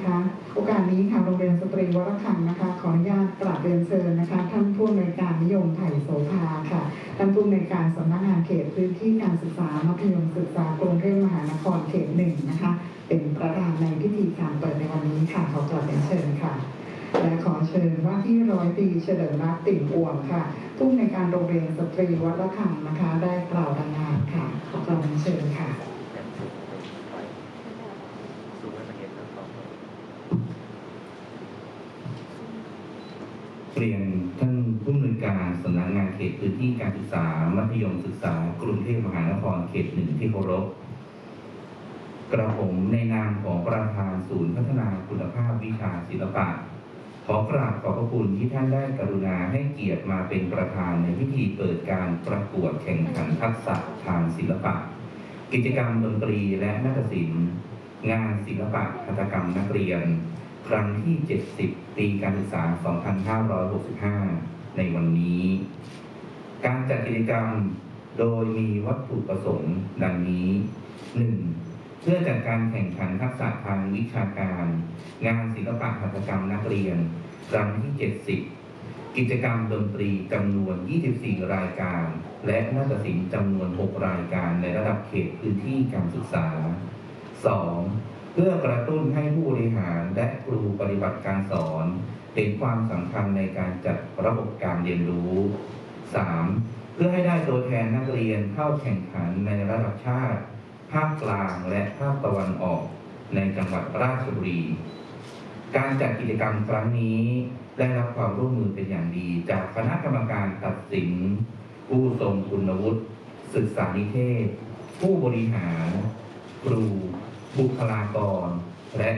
นะคะ โอกาสนี้ค่ะโรงเรียนสตรีวรคังนะคะ ขออนุญาตกราบเรียนเชิญนะคะ ท่านผู้อำนวยการนิยมไผ่โสภาค่ะท่านผู้อำนวยการสำนักงานเขตพื้นที่การศึกษามัธยมศึกษากรุงเทพมหานครเขตหนึ่งนะคะ เป็นประธานในพิธีการเปิดในวันนี้ค่ะขอกราบเรียนเชิญค่ะและขอเชิญว่าที่ร้อยตีเฉลิมรัตน์ติ่งอ่วมค่ะผู้อำนวยการโรงเรียนสตรีวัดละคังนะคะ ได้กล่าวรายงานค่ะขอกราบเรียนเชิญค่ะ เรียนท่านผู้อำนวยการสำนักงานเขตพื้นที่การศึกษา มัธยมศึกษากรุงเทพมหานครเขตหนึ่งที่เคารพกระผมในนามของประธานศูนย์พัฒนาคุณภาพวิชาศิลปะ ขอกราบขอบพระคุณที่ท่านได้กรุณาให้เกียรติมาเป็นประธานในพิธีเปิดการประกวดแข่งขันทักษะทางศิลปะ กิจกรรมดนตรีและนาฏศิลป์ งานศิลปะหัตถกรรมนักเรียน ครั้งที่ 70 ปีการศึกษา 2565 ในวันนี้ การจัดกิจกรรมโดยมีวัตถุประสงค์ดังนี้ 1. เพื่อจัดการแข่งขันทักษะทางวิชาการ งานศิลปะหัตถกรรมนักเรียน ครั้งที่ 70 กิจกรรมดนตรีจำนวน 24 รายการ และนาฏศิลป์จำนวน 6 รายการในระดับเขตพื้นที่การศึกษา 2. เพื่อกระตุ้นให้ผู้บริหารและครูปฏิบัติการสอนเห็นความสำคัญในการจัดระบบการเรียนรู้ 3. เพื่อให้ได้ตัวแทนนักเรียนเข้าแข่งขันในระดับชาติ ภาคกลางและภาคตะวันออก ในจังหวัดราชบุรี การจัดกิจกรรมครั้งนี้ได้รับความร่วมมือเป็นอย่างดี จากคณะกรรมการตัดสิน ผู้ทรงคุณวุฒิศึกษานิเทศ ผู้บริหาร ครู บุคลากร และ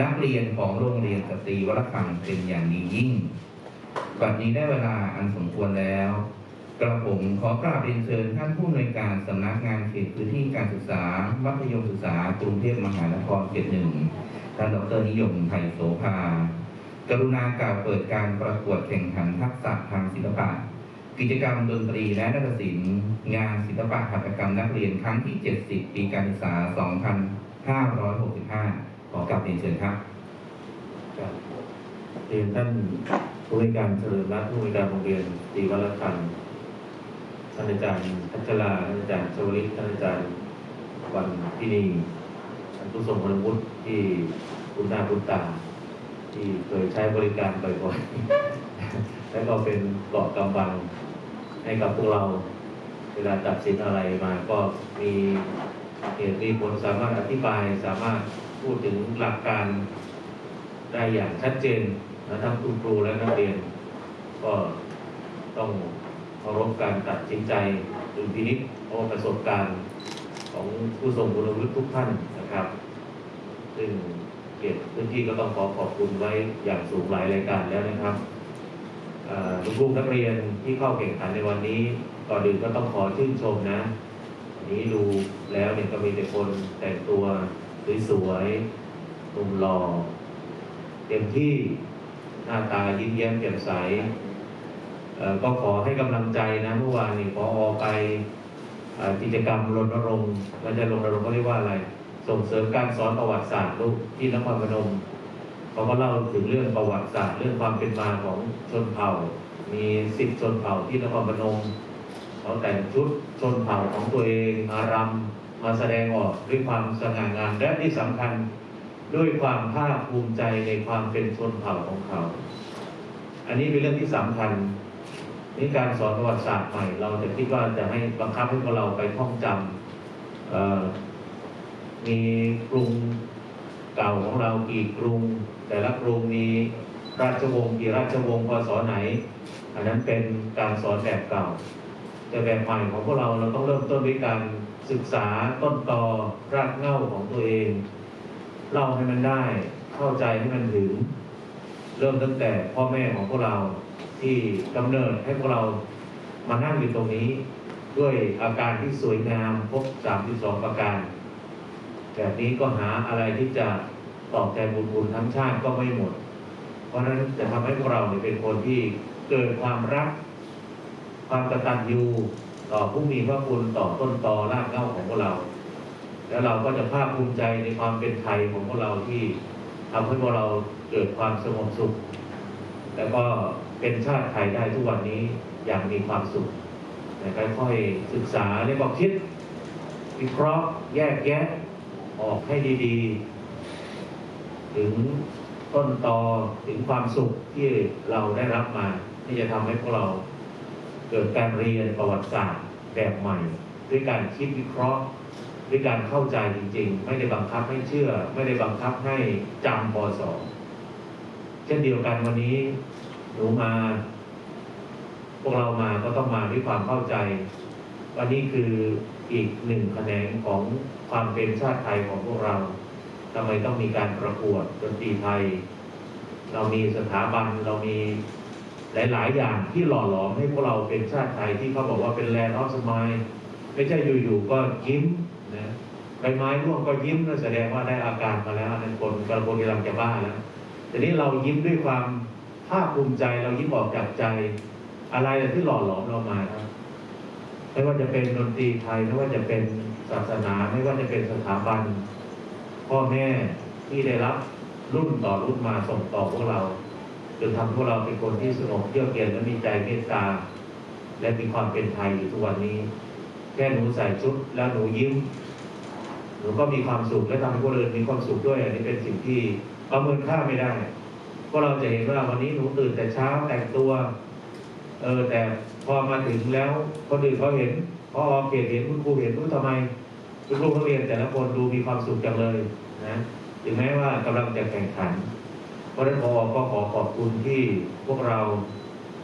นักเรียนของโรงเรียนสตรีวรคังเป็นอย่างดียิ่งบัดนี้ได้เวลาอันสมควรแล้ว กระผมขอกราบเรียนเชิญท่านผู้อำนวยการสำนักงานเขตพื้นที่การศึกษา มัธยมศึกษากรุงเทพมหานครเขตหนึ่งท่านดรนิยมไทยโสภากรุณากล่าวเปิดการประกวดแข่งขันทักษะทางศิลปะ กิจกรรมดนตรีและนาฏศิลป์ งานศิลปะหัตถกรรมนักเรียนครั้งที่ 70 ปีการศึกษา 2565 ขอกราบเรียนเชิญครับเรียนท่านผู้ในวยการเฉลิมรัตน์ผู้ในวยการโรงเรียนตีวัลคันท่านอาจารย์พัชราท่านอาจารย์ชวลิตท่านอาจารย์วันพินีท่านผู้ทรงคุณวุฒิที่คุณหน้าคุณตา ที่เคยใช้บริการบ่อยๆ และก็เป็นเกาะกำบังให้กับพวกเรา เวลาตัดสินอะไรมาก็มี เหตุมีผลสามารถอธิบายสามารถพูดถึงหลักการได้อย่างชัดเจนนะทั้งคุณครูและนักเรียน ก็ต้องเคารพการตัดสินใจดุลพินิจเพราะประสบการณ์ของผู้ทรงคุณวุฒิทุกท่านนะครับ ซึ่งเกียรติพื้นที่ก็ต้องขอขอบคุณไว้อย่างสูงหลายรายการแล้วนะครับลูกๆนักเรียนที่เข้าแข่งขันในวันนี้ก่อนอื่นก็ต้องขอชื่นชมนะ นี้ดูแล้วเนี่ยก็มีแต่คนแต่งตัวสวยๆหนุ่มหล่อเต็มที่หน้าตายิ้มแย้มแจ่มใสก็ขอให้กำลังใจนะเมื่อวานนี้พออไปกิจกรรมรณรงค์มันจะรณรงค์เขาเรียกว่าอะไร ส่งเสริมการสอนประวัติศาสตร์ลูกที่นครพนมเขาก็เล่าถึงเรื่องประวัติศาสตร์ เรื่องความเป็นมาของชนเผ่า มีสิบชนเผ่าที่นครพนม เขาแต่งชุดชนเผ่าของตัวเองมารำมาแสดงออกด้วยความสง่างามและที่สำคัญด้วยความภาคภูมิใจในความเป็นชนเผ่าของเขา อันนี้เป็นเรื่องที่สำคัญนี่การสอนประวัติศาสตร์ใหม่ เราจะคิดว่าจะให้บังคับให้พวกเราไปท่องจำมีกรุงเก่าของเรากี่กรุง แต่ละกรุงมีราชวงศ์กี่ราชวงศ์พศไหน อันนั้นเป็นการสอนแบบเก่า แต่แบบใหม่ของพวกเราเราต้องเริ่มต้นด้วยการศึกษาต้นตอรากเหง้าของตัวเอง เล่าให้มันได้ เข้าใจให้มันถึง เริ่มตั้งแต่พ่อแม่ของพวกเราที่กำเนิดให้พวกเรามานั่งอยู่ตรงนี้ ด้วยอาการที่สวยงามครบ32 ประการ แบบนี้ก็หาอะไรที่จะตอบแทนบุญคุณทั้งชาติก็ไม่หมด เพราะฉะนั้นจะทำให้พวกเราเนี่ยเป็นคนที่เกิดความรัก ความกตัญญูต่อผู้มีพระคุณต่อต้นตอรากเหง้าของพวกเรา แล้วเราก็จะภาคภูมิใจในความเป็นไทยของพวกเราที่ทำให้พวกเราเกิดความสงบสุข แล้วก็เป็นชาติไทยได้ทุกวันนี้อย่างมีความสุขนะค่อยๆศึกษาเรียกว่าคิดวิเคราะห์แยกแยะออกให้ดีๆ ถึงต้นตอถึงความสุขที่เราได้รับมา ที่จะทำให้พวกเรา เกิดการเรียนประวัติศาสตร์แบบใหม่ ด้วยการคิดวิเคราะห์ด้วยการเข้าใจจริง ๆ ไม่ได้บังคับให้เชื่อ ไม่ได้บังคับให้จำปศเช่นเดียวกันวันนี้หนูมา พวกเรามาก็ต้องมาด้วยความเข้าใจ วันนี้คืออีกหนึ่งแขนงของความเป็นชาติไทยของพวกเราทำไมต้องมีการประกวดดนตรีไทย เรามีสถาบันเรามี หลาย ๆ อย่างที่หล่อหลอมให้พวกเราเป็นชาติไทยที่เขาบอกว่าเป็นแลนด์ออฟสมายไม่ใช่อยู่ๆก็ยิ้มนะใบไม้ร่วงก็ยิ้มนั่นแสดงว่าได้อาการมาแล้วอันนั้นคนกระบวนการจะบ้าแล้วแต่นี้เรายิ้มด้วยความภาคภูมิใจเรายิ้มออกจากใจ อะไรที่หล่อหลอมเรามาครับไม่ว่าจะเป็นดนตรีไทยไม่ว่าจะเป็นศาสนาไม่ว่าจะเป็นสถาบัน พ่อแม่ที่ได้รับรุ่นต่อรุ่นมาส่งต่อพวกเรา จนทำพวกเราเป็นคนที่สงบเยือกเย็นและมีใจเมตตา และมีความเป็นไทยอยู่ทุกวันนี้ แค่หนูใส่ชุดแล้วหนูยิ้มหนูก็มีความสุขและทำให้คนอื่นมีความสุขด้วยอันนี้เป็นสิ่งที่ประเมินค่าไม่ได้เพราะเราจะเห็นว่าวันนี้หนูตื่นแต่เช้าแต่งตัว เออแต่พอมาถึงแล้วคนอื่นเขาเห็นพอเขตเห็นคุณครูเห็นรู้ทำไมคุณครูเขาเรียนแต่ละคนดูมีความสุขจังเลยนะถึงแม้ว่ากำลังจะแข่งขัน ราะฉะนั้นพอก็ขอขอบคุณที่พวกเรา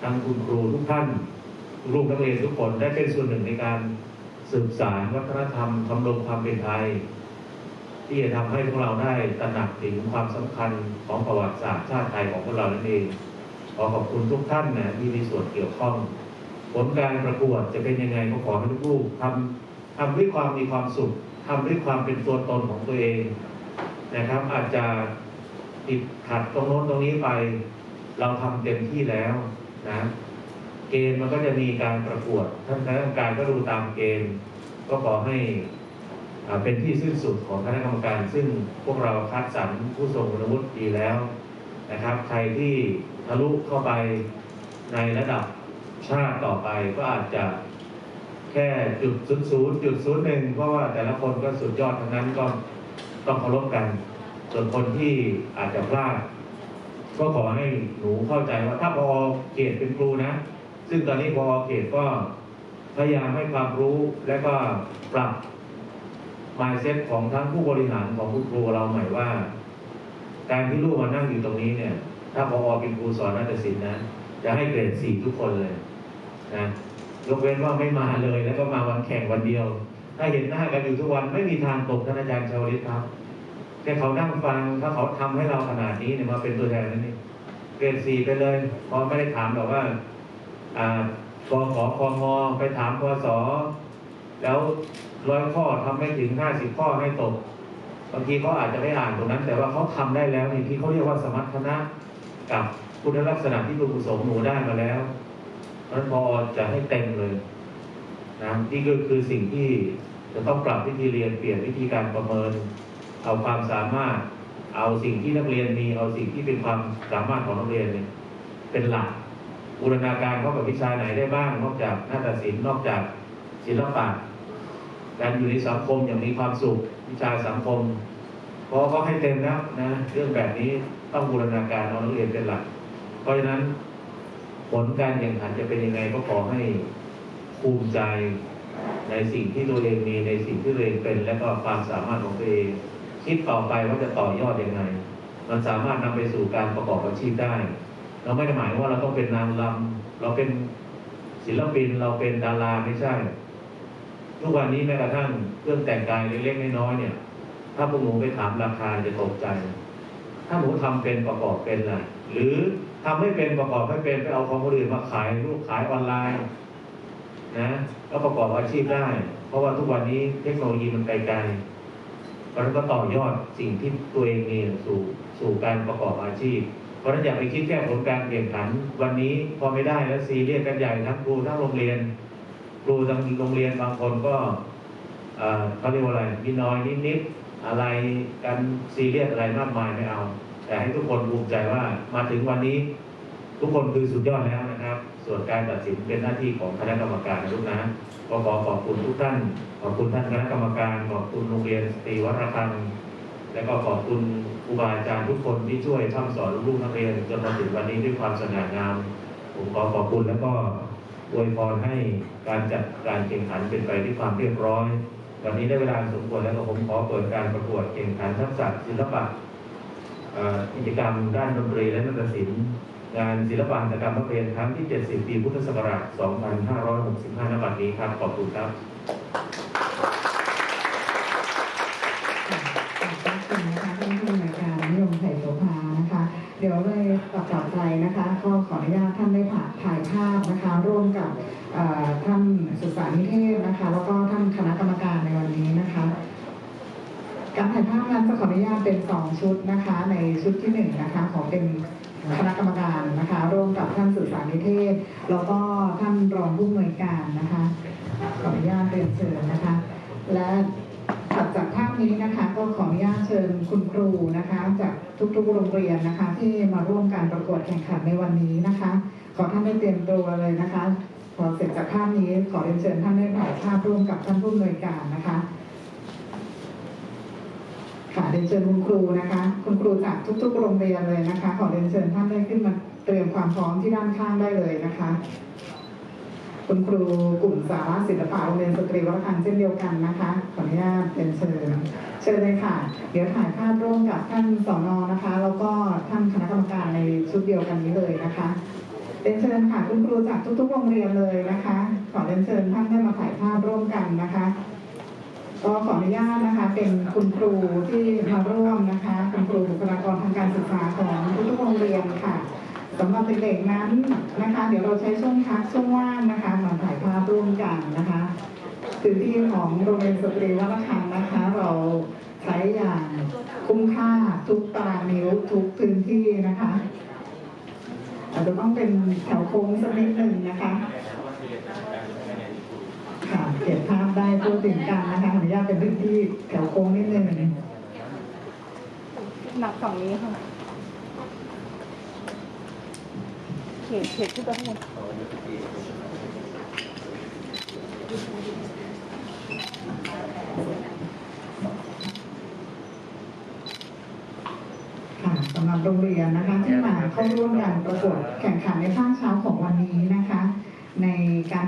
ทั้งคุณครูทุกท่านลูกนักเรียนทุกคนได้เป็นส่วนหนึ่งในการสืบสานวัฒนธรรมทำลงความเป็นไทย ที่จะทำให้พวกเราได้ตระหนักถึงความสำคัญของประวัติศาสตร์ชาติไทยของพวกเรานั่นเองขอขอบคุณทุกท่านนะที่มีส่วนเกี่ยวข้อง ผลการประกวดจะเป็นยังไงก็ขอให้ลูกๆทำทำด้วยความมีความสุขทำด้วยความเป็นตัวตนของตัวเองนะครับ อาจจะ ติดขัดตรงโน้นตรงนี้ไป เราทำเต็มที่แล้วนะ เกณฑ์มันก็จะมีการประกวดท่านคณะกรรมการก็ดูตามเกณฑ์ ก็ขอให้เป็นที่สิ้นสุดของคณะกรรมการ ซึ่งพวกเราคัดสรรผู้ทรงคุณวุฒิดีแล้วนะครับ ใครที่ทะลุเข้าไปในระดับชาติต่อไปก็อาจจะแค่จุดศูนย์ศูนย์จุดศูนย์หนึ่งเพราะว่าแต่ละคนก็สุดยอดทั้งนั้นก็ต้องเคารพกัน ส่วนคนที่อาจจะพลาด ก็ขอให้หนูเข้าใจว่าถ้าพอเขตเป็นครูนะ ซึ่งตอนนี้พอเขตก็พยายามให้ความรู้และก็ปรับ mindset ของทั้งผู้บริหารของคุณครูเราใหม่ว่า การที่ลูกมานั่งอยู่ตรงนี้เนี่ย ถ้าพอเป็นครูสอนนาฏศิลป์นะจะให้เกรดสี่ทุกคนเลยนะยกเว้นว่าไม่มาเลยแล้วก็มาวันแข่งวันเดียว ถ้าเห็นหน้ากันอยู่ทุกวันไม่มีทางตกท่านอาจารย์ชาวลิตครับ แค่เขานั่งฟังถ้าเขาทำให้เราขนาดนี้เนี่ยมาเป็นตัวแทนนั่นนี่เกรดสี่ไปเลยพอไม่ได้ถามหรอกว่าอ่ากขอคองอไปถามพศแล้วร้อยข้อทำไม่ถึงห้าสิบข้อให้ตกบางทีเขาอาจจะไม่อ่านตรงนั้น แต่ว่าเขาทำได้แล้วนี่ที่เขาเรียกว่าสมรรถนะกับคุณลักษณะที่ลูกผสมหนูได้มาแล้วนั้นพอจะให้เต็มเลยนะนี่ก็คือสิ่งที่จะต้องปรับวิธีเรียนเปลี่ยนวิธีการประเมิน เอาความสามารถ เอาสิ่งที่นักเรียนมี เอาสิ่งที่เป็นความสามารถของนักเรียนเนี่ยเป็นหลักบูรณาการเข้ากับวิชาไหนได้บ้าง นอกจากนาฏศิลป์นอกจากศิลปะการอยู่ในสังคมอย่างมีความสุขวิชาสังคมเพราะเขาให้เต็มแล้วนะ เรื่องแบบนี้ต้องบูรณาการเอานักเรียนเป็นหลัก เพราะฉะนั้นผลการแข่งขันจะเป็นยังไงก็ขอให้ภูมิใจในสิ่งที่ตัวเองมีในสิ่งที่ตัวเองเป็น และก็ความสามารถของตัวเอง คิดต่อไปว่าจะต่อยอดยังไง มันสามารถนำไปสู่การประกอบอาชีพได้ เราไม่ได้หมายว่าเราต้องเป็นนางรำเราเป็นศิลปินเราเป็นดาราไม่ใช่ ทุกวันนี้แม้กระทั่งเครื่องแต่งกายเล็กๆน้อยๆเนี่ย ถ้าพวกหนูไปถามราคาจะตกใจ ถ้าหนูทำเป็นประกอบเป็นล่ะหรือทำไม่เป็นประกอบไม่เป็นไปเอาของคนอื่นมาขายรูปขายออนไลน์นะก็ประกอบอาชีพได้ เพราะว่าทุกวันนี้เทคโนโลยีมันไกลๆ เพราะนั้นก็ต่อยอดสิ่งที่ตัวเองมีสู่สู่การประกอบอาชีพ เพราะฉะนั้นอย่าไปคิดแค่ผลการแข่งขัน วันนี้พอไม่ได้แล้วซีเรียสกันใหญ่ทั้งครูทั้งโรงเรียน ครูทางโรงเรียนบางคนก็เขาเรียกว่าอะไรมีน้อยนิดๆอะไรกันซีเรียสอะไรมากมายไม่เอา แต่ให้ทุกคนภูมิใจว่ามาถึงวันนี้ ทุกคนคือสุดยอดแล้วนะ ส่วนการตัดสินเป็นหน้าที่ของคณะกรรมการนะลูกนะก็ขอขอบคุณทุกท่าน ขอบคุณท่านคณะกรรมการ ขอบคุณโรงเรียนสตรีวัดระฆัง และก็ขอบคุณครูบาอาจารย์ทุกคนที่ช่วยพร่ำสอนลูกๆนักเรียนจนมาถึงวันนี้ด้วยความสง่างาม ผมขอขอบคุณแล้วก็อวยพรให้การจัดการแข่งขันเป็นไปด้วยความเรียบร้อย วันนี้ได้เวลาสมควรแล้วก็ผมขอเปิดการประกวดแข่งขันทักษะศิลปะอิจกรรมด้านดนตรีและนาฏศิลป์ งานศิลปะหัตถกรรมนักเรียนครั้งที่ 70 ปีพุทธศักราช 2565ณบัดนี้ครับ ขอบคุณครับขอบคุณนะคะท่านผู้อำนวยการนิยมไผ่โสภานะคะ เดี๋ยวเลยต่อจากไปนะคะ ก็ขออนุญาตท่านได้ผ่าถ่ายภาพนะคะ ร่วมกับเอ่อท่านศึกษานิเทศนะคะ แล้วก็ท่านคณะกรรมการในวันนี้นะคะ การถ่ายภาพนั้นจะขออนุญาตเป็นสองชุดนะคะ ในชุดที่หนึ่งนะคะ ขอเป็น คณะกรรมการนะคะร่วมกับท่านสื่อสารนิเทศ แล้วก็ท่านรองผู้อำนวยการนะคะขออนุญาตเรียนเชิญนะคะ และถัดจากภาพนี้นะคะก็ขออนุญาตเชิญคุณครูนะคะ จากทุกๆโรงเรียนนะคะ ที่มาร่วมการประกวดแข่งขันในวันนี้นะคะ ขอท่านได้เตรียมตัวเลยนะคะพอเสร็จจากภาพนี้ขอเรียนเชิญท่านได้ถ่ายภาพร่วมกับท่านผู้อำนวยการนะคะ ค่ะเรียนเชิญคุณครูนะคะ คุณครูจากทุก ๆ โรงเรียนเลยนะคะ ขอเรียนเชิญท่านได้ขึ้นมาเตรียมความพร้อมที่ด้านข้างได้เลยนะคะ คุณครูกลุ่มสาระศิลปะโรงเรียนสตรีวัฒนธรรมเช่นเดียวกันนะคะขออนุญาตเรียนเชิญเชิญเลยค่ะ เดี๋ยวถ่ายภาพร่วมกับท่านสอนอนะคะ แล้วก็ท่านคณะกรรมการในชุดเดียวกันนี้เลยนะคะเรียนเชิญค่ะคุณครูจากทุกๆ โรงเรียนเลยนะคะ ขอเรียนเชิญท่านได้มาถ่ายภาพร่วมกันนะคะ ก็ขออนุญาตนะคะเป็นคุณครูที่มาร่วมนะคะ คุณครูบุคลากรทางการศึกษาของทุกๆโรงเรียนค่ะสำหรับเด็กๆนั้นนะคะ เดี๋ยวเราใช้ช่วงพักช่วงว่างนะคะมาถ่ายภาพร่วมกันนะคะพื้นที่ของโรงเรียนสตรีวัฒนธรรมนะคะ เราใช้อย่างคุ้มค่าทุกตารางนิ้วทุกพื้นที่นะคะอาจจะต้องเป็นแถวโค้งสักนิดหนึ่งนะคะค่ะ เก็บภาพได้ทั่วถึงกันนะคะขออนุญาตเป็นพื้นที่แถวโค้งนิดนึงหนักฝั่งนี้ค่ะ เขตเขตขึ้นไปข้างบนค่ะสำหรับโรงเรียนนะคะที่มาเข้าร่วมการประกวดแข่งขันในภาคเช้าของวันนี้นะคะ ในการ